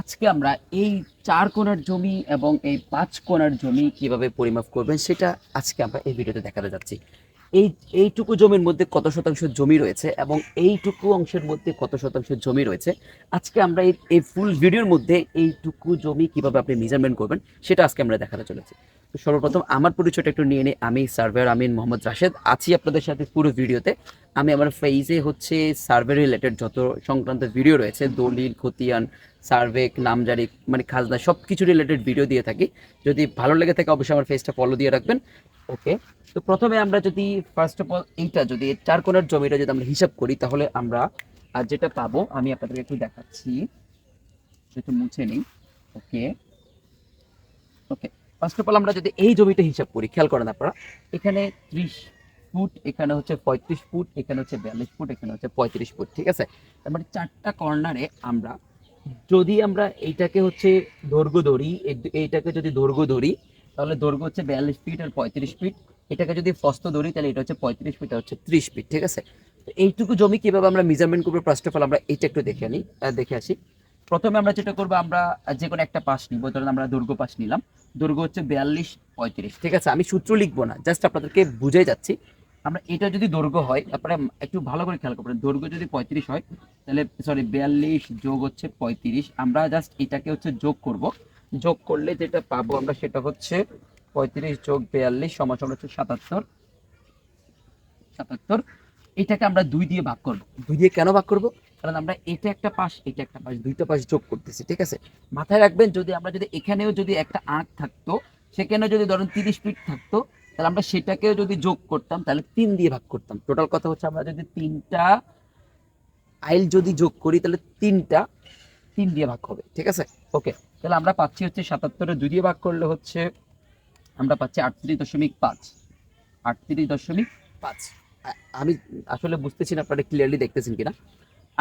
আজকে আমরা এই চার কোণার জমি এবং এই পাঁচ কোণার জমি কীভাবে পরিমাপ করবেন সেটা আজকে আমরা এই ভিডিওতে দেখাতে যাচ্ছি। এই, এইটুকু জমির মধ্যে কত শতাংশ জমি রয়েছে এবং এইটুকু অংশের মধ্যে কত শতাংশ জমি রয়েছে? আজকে আমরা এই ফুল ভিডিওর মধ্যে এইটুকু জমি কীভাবে আপনি মেজারমেন্ট করবেন সেটা আজকে আমরা দেখাতে চলেছি। তো সর্বপ্রথম আমার পরিচয়টা একটু নিয়ে নিই। আমি সার্ভেয়ার আমিন মোহাম্মদ রাশেদ। আছি আপনাদের সাথে পুরো ভিডিওতে। আমি আমার ফেইজে হচ্ছে সার্ভে রিলেটেড যত সংক্রান্ত ভিডিও রয়েছে, দলিল, খতিয়ান সার্ভে নামজারি মানে খাজনা সব কিছু রিলেটেড ভিডিও দিয়ে থাকি। যদি ভালো লেগে থাকে অবশ্যই আমার ফেসটা ফলো দিয়ে রাখবেন। ওকে তো প্রথমে আমরা যদি ফার্স্ট অফ অল এইটা যদি চার কোণার জমিটা যদি আমরা হিসাব করি, তাহলে আমরা আর যেটা পাবো, আমি আপনাদেরকে একটু দেখাচ্ছি। একটু মুছে নিই। Okay okay first of all আমরা যদি এই জমিটা হিসাব করি, খেয়াল করেন আপনারা, এখানে ত্রিশ ফুট, এখানে হচ্ছে পঁয়ত্রিশ ফুট, এখানে হচ্ছে বিয়াল্লিশ ফুট, এখানে হচ্ছে পঁয়ত্রিশ ফুট, ঠিক আছে? তার মানে চারটা কর্নারে আমরা, যদি আমরা এইটাকে হচ্ছে দৈর্ঘ্য ধরি এইটাকে যদি দৈর্ঘ্য ধরি, তাহলে দৈর্ঘ্য হচ্ছে বিয়াল্লিশ ফিট আর পঁয়ত্রিশ ফিট। এটাকে যদি ফস্ত ধরি, তাহলে এটা হচ্ছে পঁয়ত্রিশ ফিট আর হচ্ছে ত্রিশ ফিট, ঠিক আছে? তো এইটুকু জমি কীভাবে আমরা মেজারমেন্ট করব? ফার্স্ট অফ অল আমরা এইটা একটু দেখে আনি দেখে আসি। প্রথমে আমরা যেটা করব, আমরা যে কোনো একটা পাশ নিব, ধরেন আমরা দৈর্ঘ্য পাশ নিলাম। দৈর্ঘ্য হচ্ছে বিয়াল্লিশ পঁয়ত্রিশ। ঠিক আছে? আমি সূত্র লিখব না জাস্ট আপনাদেরকে বুঝে যাচ্ছি। আমরা এটা যদি দৈর্ঘ্য হয়, আপনারা একটু ভালো করে খেয়াল করবেন দৈর্ঘ্য যদি পঁয়ত্রিশ হয়, তাহলে সরি বিয়াল্লিশ যোগ হচ্ছে পঁয়ত্রিশ। আমরা জাস্ট এটাকে হচ্ছে যোগ করব। যোগ করলে যেটা পাবো আমরা সেটা হচ্ছে পঁয়ত্রিশ যোগ বিয়াল্লিশ সমান হচ্ছে সাতাত্তর। সাতাত্তর। এটাকে আমরা দুই দিয়ে ভাগ করব। দুই দিয়ে কেন ভাগ করব? কারণ আমরা এটা একটা পাশ, এটা একটা পাশ, দুইটা পাশ যোগ করতেছি, ঠিক আছে? মাথায় রাখবেন, যদি আমরা যদি এখানেও যদি একটা আঁক থাকতো সেখানে যদি ধরেন তিরিশ ফিট থাকতো, তাহলে আমরা সেটাকেও যদি যোগ করতাম, তাহলে তিন দিয়ে ভাগ করতাম। টোটাল কথা হচ্ছে আমরা যদি তিনটা আইল যদি যোগ করি, তাহলে তিনটা তিন দিয়ে ভাগ হবে, ঠিক আছে? ওকে তাহলে আমরা পাচ্ছি হচ্ছে সাতাত্তরে দুই দিয়ে ভাগ করলে হচ্ছে আমরা পাচ্ছি আটত্রিশ দশমিক পাঁচ। আটত্রিশ দশমিক পাঁচ। আমি আসলে বুঝতেছি না, আপনারা ক্লিয়ারলি দেখতেছেন কিনা?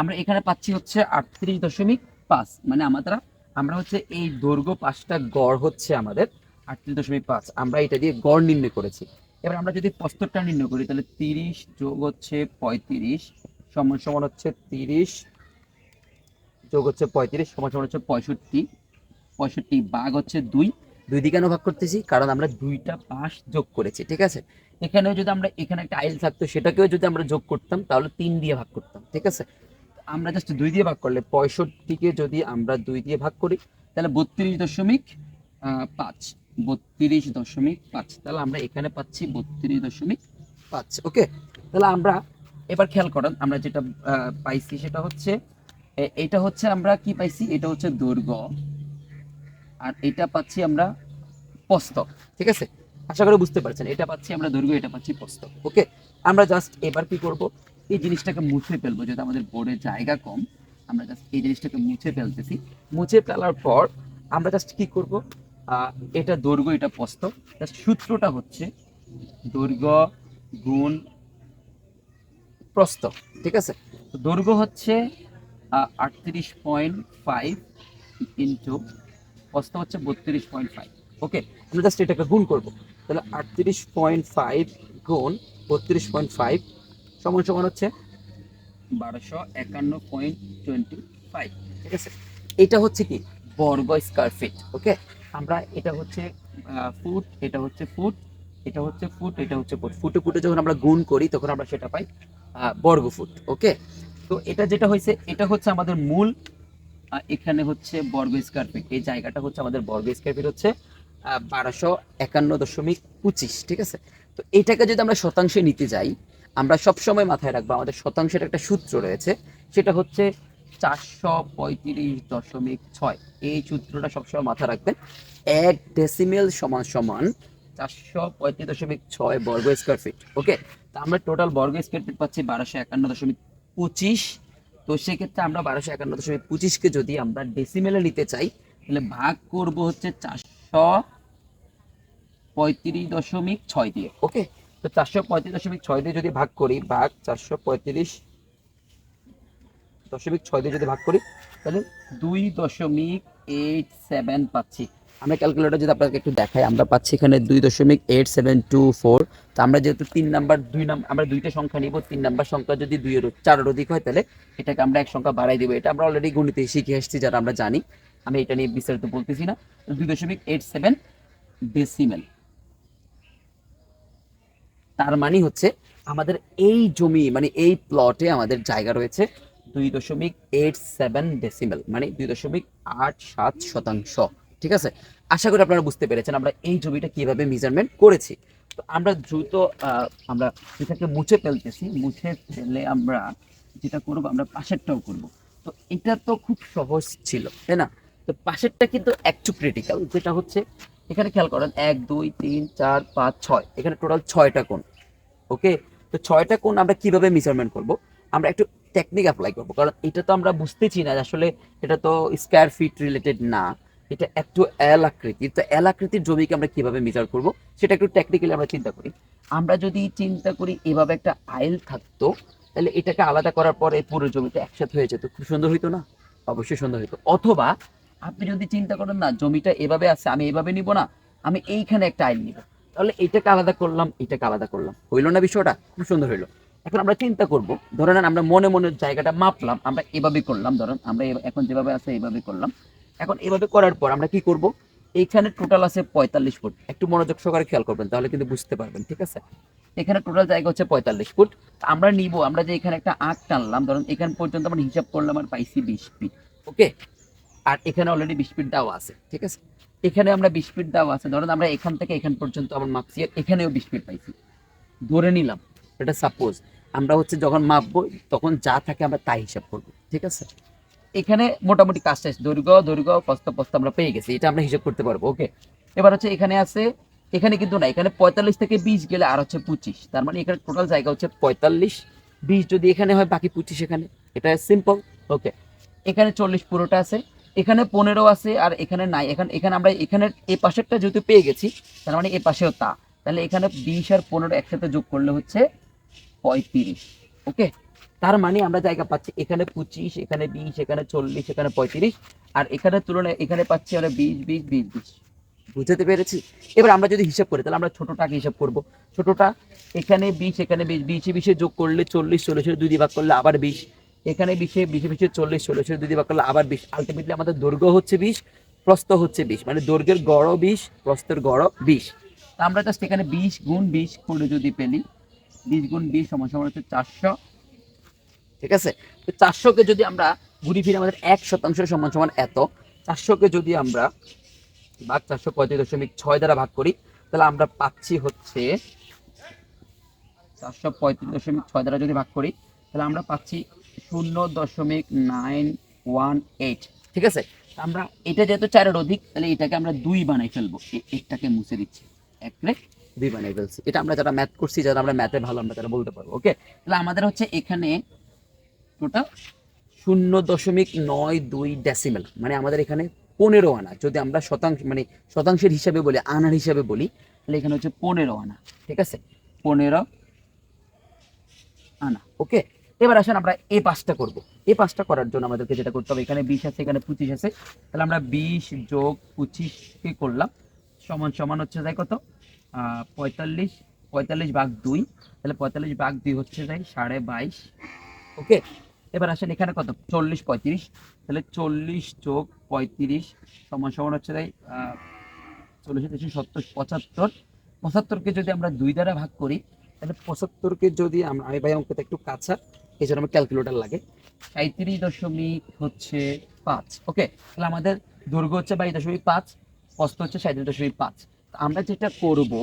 আমরা এখানে পাচ্ছি হচ্ছে আটত্রিশ দশমিক পাঁচ। মানে আমাদের আমরা হচ্ছে এই দৈর্ঘ্য পাঁচটা গড় হচ্ছে আমাদের আটত্রিশ দশমিক পাঁচ। আমরা এটা দিয়ে গড় নির্ণয় করেছি। এবার আমরা যদি প্রস্তরটা নির্ণয় করি, তাহলে তিরিশ যোগ হচ্ছে পঁয়ত্রিশ সমান সমান হচ্ছে তিরিশ যোগ হচ্ছে পঁয়ত্রিশ সমান সমান হচ্ছে পঁয়ষট্টি। পঁয়ষট্টি বাঘ হচ্ছে দুই। দুই দিকে কেন ভাগ করতেছি, কারণ আমরা দুইটা পাশ যোগ করেছি, ঠিক আছে? এখানেও যদি আমরা, এখানে একটা আইল থাকতো, সেটাকেও যদি আমরা যোগ করতাম, তাহলে তিন দিয়ে ভাগ করতাম, ঠিক আছে? আমরা জাস্ট দুই দিয়ে ভাগ করলে পঁয়ষট্টিকে যদি আমরা দুই দিয়ে ভাগ করি, তাহলে বত্রিশ দশমিক পাঁচ। বত্রিশ দশমিক পাঁচ। তাহলে আমরা এখানে পাচ্ছি বত্রিশ দশমিক পাঁচ। ওকে তাহলে আমরা এবার খেয়াল করেন, আমরা যেটা পাইছি সেটা হচ্ছে এটা হচ্ছে আমরা কি পাইছি? এটা হচ্ছে দুর্গ। আর এটা পাচ্ছি আমরা প্রস্থ ঠিক আছে? আশা করি বুঝতে পারছেন। এটা পাচ্ছি আমরা দৈর্ঘ্য এটা পাচ্ছি প্রস্থ ওকে আমরা জাস্ট এবার কি করব? এই জিনিসটাকে মুছে ফেলব, যেহেতু আমাদের বোর্ডে জায়গা কম, আমরা জাস্ট এই জিনিসটাকে মুছে ফেলতেছি। মুছে ফেলার পর আমরা জাস্ট কি করব? এটা দৈর্ঘ্য, এটা প্রস্থ। জাস্ট সূত্রটা হচ্ছে দৈর্ঘ্য গুণ প্রস্ত ঠিক আছে? দৈর্ঘ্য হচ্ছে আটত্রিশ পয়েন্ট ফাইভ ইন্টু প্রস্ত হচ্ছে বত্রিশ পয়েন্ট ফাইভ, ওকে? আমরা জাস্ট এটাকে গুণ করব। তাহলে আটত্রিশ পয়েন্ট ফাইভ গুণ বত্রিশ পয়েন্ট ফাইভ সমান সমান হচ্ছে? বারোশো একান্ন পয়েন্ট টোয়েন্টি ফাইভ। ঠিক আছে? এটা হচ্ছে কি? বর্গ স্কোয়ার ফিট ওকে আমরা এটা হচ্ছে ফুট এটা হচ্ছে ফুট এটা হচ্ছে ফুট এটা হচ্ছে ফুট ফুটে ফুটে যখন আমরা গুণ করি তখন আমরা সেটা পাই বর্গ ফুট ওকে তো এটা যেটা হয়েছে এটা হচ্ছে আমাদের মূল এখানে হচ্ছে বর্গ স্কোয়ার ফিট এই জায়গাটা হচ্ছে আমাদের বর্গ স্কোয়ার ফিট হচ্ছে বারোশো একান্ন দশমিক পঁচিশ ঠিক আছে? তো এটাকে যদি আমরা শতাংশে নিতে যাই আমরা সবসময় মাথায় রাখব, আমাদের শতাংশের একটা সূত্র রয়েছে, সেটা হচ্ছে চারশো পঁয়ত্রিশ দশমিক ছয়। এই সূত্রটা সবসময় মাথায় রাখবেন, এক ডেসিমেল সমান সমান চারশো পঁয়ত্রিশ দশমিক ছয় বর্গ স্কোয়ার ফিট ওকে তা আমরা টোটাল বর্গ স্কোয়ার ফিট পাচ্ছি বারোশো একান্ন দশমিক পঁচিশ। তো সেক্ষেত্রে আমরা বারোশো একান্ন দশমিক পঁচিশকে যদি আমরা ডেসিমেলে নিতে চাই, তাহলে ভাগ করব হচ্ছে চারশো পঁয়ত্রিশ দশমিক ছয় দিয়ে ওকে তো চারশো পঁয়ত্রিশ দশমিক ছয় দিয়ে যদি ভাগ করি, ভাগ চারশো পঁয়ত্রিশ দশমিক ছয় দিয়ে যদি ভাগ করি, তাহলে দুই দশমিক এইট সেভেন পাচ্ছি। আমরা ক্যালকুলেটর যদি আপনাকে একটু দেখাই, আমরা পাচ্ছি এখানে দুই দশমিক এইট সেভেন টু ফোর তো আমরা যেহেতু তিন নাম্বার, দুই নাম্বার আমরা দুইটা সংখ্যা নিব, তিন নাম্বার সংখ্যা যদি দুইয়ের চারের অধিক হয়, তাহলে এটাকে আমরা এক সংখ্যা বাড়াই দিব। এটা আমরা অলরেডি গণিতে শিখে এসেছি, যারা আমরা জানি। আমি এটা নিয়ে বিস্তারিত বলতেছি না। দুই দশমিক এইট সেভেন ডেসিমেল তার মানে হচ্ছে আমাদের এই জমি মানে এই প্লটে আমাদের জায়গা রয়েছে দুই দশমিক এইট সেভেন ডেসিমেল মানে দুই দশমিক আট সাত শতাংশ, ঠিক আছে? আশা করি আপনারা বুঝতে পেরেছেন আমরা এই জমিটা কীভাবে মেজারমেন্ট করেছি। তো আমরা দ্রুত আমরা এটাকে মুছে ফেলতেছি, মুছে ফেলে আমরা যেটা করব, আমরা পাশেরটাও করব। তো এটা তো খুব সহজ ছিল, তাই না? তো পাশেরটা কিন্তু একটু ক্রিটিক্যাল যেটা হচ্ছে এখানে খেয়াল করেন, এক, দুই, তিন, চার, পাঁচ, ছয়। এখানে টোটাল ছয়টা কোণ ওকে তো ছয়টা কোণ আমরা কীভাবে মেজারমেন্ট করব? আমরা একটু টেকনিক অ্যাপ্লাই করব, কারণ এটা তো আমরা বুঝতেছি না আসলে এটা তো স্কোয়ার ফিট রিলেটেড না। এটা একটু এল আকৃতির, তো এল আকৃতির জমিকে আমরা কীভাবে মেজার করব, সেটা একটু টেকনিক্যালি আমরা চিন্তা করি। আমরা যদি চিন্তা করি এভাবে একটা আইল থাকতো, তাহলে এটাকে আলাদা করার পরে পুরো জমিটা একসাথে হয়ে যেত। খুব সুন্দর হইতো না? অবশ্যই সুন্দর হইতো। অথবা আপনি যদি চিন্তা করেন, না, জমিটা এভাবে আছে, আমি এভাবে নিব না, আমি এইখানে একটা আইল নিব। তাহলে এটাকে আলাদা করলাম, এটাকে আলাদা করলাম। হইল না বিষয়টা? খুব সুন্দর হইল। এখন আমরা চিন্তা করব, ধরেন আমরা মনে মনে জায়গাটা মাপলাম, আমরা এভাবে করলাম, ধরেন আমরা এখন যেভাবে আছে এইভাবে করলাম। এখন এভাবে করার পর আমরা কি করব? এইখানে টোটাল আছে পঁয়তাল্লিশ ফুট। একটু মনোযোগ সহকারে খেয়াল করবেন, তাহলে কিন্তু বুঝতে পারবেন, ঠিক আছে? এখানে টোটাল জায়গা হচ্ছে পঁয়তাল্লিশ ফুট। আমরা নিব, আমরা যে এখানে একটা আঁক টানলাম, ধরুন এখান পর্যন্ত আমরা হিসাব করলাম আর পাইছি বিশ ফিট ওকে আর এখানে অলরেডি বিশ ফিট দেওয়া আছে, ঠিক আছে? এখানে আমরা বিশ ফিট দেওয়া আছে, ধরুন আমরা এখান থেকে এখান পর্যন্ত আমার মাপছি এখানেও বিশ ফিট পাইছি। ধরে নিলাম, এটা সাপোজ আমরা হচ্ছে যখন মাপবো, তখন যা থাকে আমরা তাই হিসাব করব, ঠিক আছে? এখানে মোটামুটি কাজ শেষ, দৈর্ঘ্য দৈর্ঘ্য, প্রস্থ প্রস্থ আমরা পেয়ে গেছি, এটা আমরা হিসাব করতে পারব ওকে এবার হচ্ছে এখানে আছে, এখানে কিন্তু না এখানে পঁয়তাল্লিশ থেকে বিশ গেলে আর হচ্ছে পঁচিশ, তার মানে এখানে টোটাল জায়গা হচ্ছে পঁয়তাল্লিশ, বিশ যদি এখানে হয় বাকি পঁচিশ এখানে, এটা সিম্পল ওকে এখানে চল্লিশ পুরোটা আছে এখানে পনেরো আছে আর এখানে নাই। এখানে এখানে আমরা এখানে এই পাশেরটা যেহেতু পেয়ে গেছি, তার মানে এই পাশেও তা। তাহলে এখানে বিশ আর পনেরো একসাথে যোগ করলে হচ্ছে পঁয়ত্রিশ, ওকে? তার মানে আমরা জায়গা পাচ্ছি এখানে পঁচিশ, এখানে বিশ, এখানে চল্লিশ, এখানে পঁয়ত্রিশ, আর এখানে তুলনায় এখানে পাচ্ছি আমরা বিশ বিশ বিশ বিশ। বুঝতে পেরেছি? এবার আমরা যদি হিসাব করি, তাহলে আমরা ছোটটাকে হিসাব করব। ছোটটা এখানে বিশ এখানে বিশ, বিশে বিশে যোগ করলে চল্লিশ, চল্লিশের দুই দিয়ে ভাগ করলে আবার বিশ। এখানে বিশে বিশে বিশে চল্লিশ চল্লিশের দুই ভাগ করলে আবার বিশ। আলটিমেটলি আমাদের দৈর্ঘ্য হচ্ছে বিশ, প্রস্থ হচ্ছে বিশ। মানে দৈর্ঘ্যের গড় বিশ, প্রস্থের গড় বিশ। তা আমরা জাস্ট এখানে বিশ গুণ বিশ করে যদি পেলি বিশ গুণ বিশ সমান হচ্ছে চারশো। ঠিক আছে? তো চারশোকে যদি আমরা ঘুরি ফিরে আমাদের এক শতাংশ সমান সমান এত, চারশোকে যদি আমরা ভাগ চারশো পঁয়ত্রিশ দশমিক ছয় দ্বারা ভাগ করি, তাহলে আমরা পাচ্ছি হচ্ছে চারশো পঁয়ত্রিশ দশমিক ছয় দ্বারা যদি ভাগ করি, তাহলে আমরা পাচ্ছি শূন্য দশমিক নাইন ওয়ান এইট। ঠিক আছে? আমরা এটা যেহেতু চারের অধিক, তাহলে এটাকে আমরা দুই বানাই ফেলব। এ- একটাকে মুছে দিচ্ছি। এক দুই বানাই ফেলছি। এটা আমরা যারা ম্যাথ করছি, যারা আমরা ম্যাথে ভালো, আমরা তারা বলতে পারব ওকে তাহলে আমাদের হচ্ছে এখানে টোটাল শূন্য দশমিক নয় দুই ডেসিমেল মানে আমাদের এখানে পনেরো আনা। যদি আমরা শতাংশ মানে শতাংশের হিসাবে বলি, আনার হিসাবে বলি, তাহলে এখানে হচ্ছে পনেরো আনা। ঠিক আছে? পনেরো আনা ওকে এবার আসেন আমরা এ পাঁচটা করব। এ পাঁচটা করার জন্য আমাদেরকে যেটা করতে হবে, এখানে বিশ আছে, এখানে পঁচিশ আছে। তাহলে আমরা বিশ যোগ পঁচিশকে করলাম? সমান সমান হচ্ছে যাই কত? পঁয়তাল্লিশ। পঁয়তাল্লিশ ভাগ দুই। তাহলে পঁয়তাল্লিশ ভাগ দুই হচ্ছে যাই সাড়ে বাইশ। ওকে? এবার আসেন এখানে কত? চল্লিশ, পঁয়ত্রিশ। তাহলে চল্লিশ যোগ পঁয়ত্রিশ সমান সমান হচ্ছে তাই চল্লিশ তিরিশ সত্তর, পঁচাত্তর। পঁচাত্তরকে যদি আমরা দুই দ্বারা ভাগ করি, তাহলে পঁচাত্তরকে যদি আমরা আমি ভাই অঙ্কটা একটু কাঁচা জন্য আমার ক্যালকুলেটার লাগে। সাঁত্রিশ দশমিক হচ্ছে পাঁচ ওকে তাহলে আমাদের দৈর্ঘ্য হচ্ছে বাইশ দশমিক পাঁচ প্রস্থ হচ্ছে সাঁত্রিশ দশমিক পাঁচ। আমরা যেটা করব,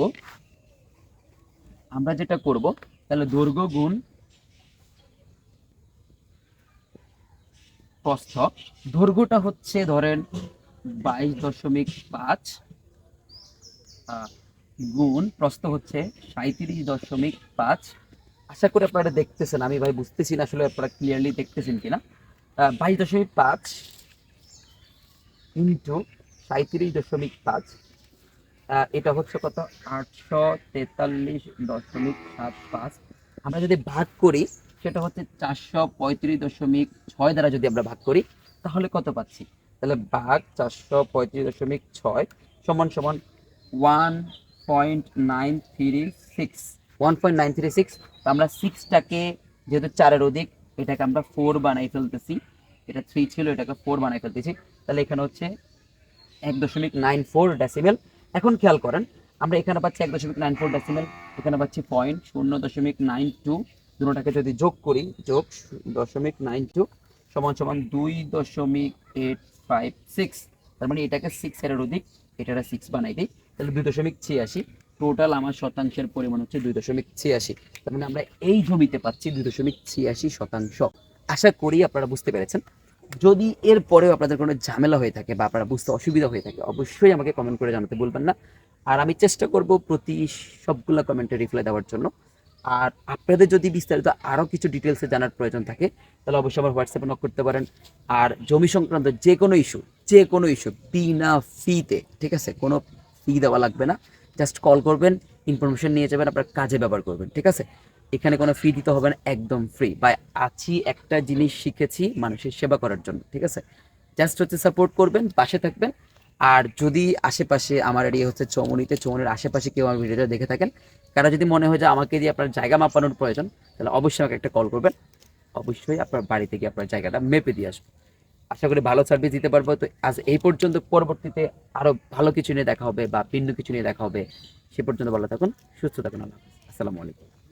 আমরা যেটা করব, তাহলে দৈর্ঘ্য গুণ প্রস্থ দৈর্ঘ্যটা হচ্ছে ধরেন বাইশ দশমিক পাঁচ গুণ প্রস্থ হচ্ছে সাঁত্রিশ দশমিক পাঁচ আশা করি আপনারা দেখতেছেন, আমি ভাই বুঝতেছি না আসলে আপনারা ক্লিয়ারলি দেখতেছেন কিনা। বাইশ দশমিক পাঁচ ইন্টু সাঁত্রিশ দশমিক পাঁচ। এটা হচ্ছে কত? আটশো তেতাল্লিশ দশমিক সাত পাঁচ। আমরা যদি ভাগ করি, সেটা হচ্ছে চারশো পঁয়ত্রিশ দশমিক ছয় দ্বারা যদি আমরা ভাগ করি, তাহলে কত পাচ্ছি? তাহলে ভাগ চারশো পঁয়ত্রিশ দশমিক ছয় সমান সমান one point nine three six. One point nine three six আমরা সিক্সটাকে যেহেতু চারের অধিক, এটাকে আমরা ফোর বানাই ফেলতেছি। এটা থ্রি ছিল, এটাকে ফোর বানাই ফেলতেছি। তাহলে এখানে হচ্ছে এক দশমিক নাইন ফোর ডেসিমেল এখন খেয়াল করেন, আমরা এখানে পাচ্ছি এক দশমিক নাইন ফোর ডেসিমেল এখানে পাচ্ছি পয়েন্ট শূন্য দশমিক নাইন টু দুটাকে যদি যোগ করি, যোগ দশমিক নাইন টু সমান সমান দুই দশমিক এইট ফাইভ সিক্স তার মানে এটাকে সিক্স এর অধিক, এটাকে সিক্স বানাই দিই। তাহলে দুই দশমিক ছিয়াশি। টোটাল আমার শতাংশের পরিমাণ হচ্ছে দুই দশমিক ছিয়াশি। তার মানে আমরা এই জমিতে পাচ্ছি দুই দশমিক ছিয়াশি শতাংশ। আশা করি আপনারা বুঝতে পেরেছেন। যদি এর পরেও আপনাদের কোনো ঝামেলা হয়ে থাকে বা আপনারা বুঝতে অসুবিধা হয়ে থাকে, অবশ্যই আমাকে কমেন্ট করে জানাতে বলবেন না। আর আমি চেষ্টা করব প্রতি সবগুলো কমেন্টে রিপ্লাই দেওয়ার জন্য। আর আপনাদের যদি বিস্তারিত আরও কিছু ডিটেলসে জানার প্রয়োজন থাকে, তাহলে অবশ্যই আমার হোয়াটসঅ্যাপে নক করতে পারেন। আর জমি সংক্রান্ত যে কোনো ইস্যু যে কোনো ইস্যু বিনা ফিতে ঠিক আছে? কোনো ফি দেওয়া লাগবে না। জাস্ট কল করবেন, ইনফরমেশন নিয়ে যাবেন, আপনার কাজে ব্যবহার করবেন, ঠিক আছে? এখানে কোনো ফি দিতে হবে না, একদম ফ্রি বা আছি, একটা জিনিস শিখেছি মানুষের সেবা করার জন্য, ঠিক আছে? জাস্ট হচ্ছে সাপোর্ট করবেন, পাশে থাকবেন। আর যদি আশেপাশে আমার এরিয়া হচ্ছে চৌমনিতে, চৌমনির আশেপাশে কেউ আমার ভিডিওটা দেখে থাকেন, কারও যদি মনে হয় যে আমাকে দিয়ে আপনার জায়গা মাপানোর প্রয়োজন, তাহলে অবশ্যই আমাকে একটা কল করবেন। অবশ্যই আপনার বাড়ি থেকে আপনার জায়গাটা মেপে দিয়ে আসব। আশা করি ভালো সার্ভিস দিতে পারব। তো আজ এই পর্যন্ত, পরবর্তীতে আরও ভালো কিছু নিয়ে দেখা হবে বা ভিন্ন কিছু নিয়ে দেখা হবে। সে পর্যন্ত ভালো থাকুন, সুস্থ থাকুন আল্লাহ আসসালামু আলাইকুম।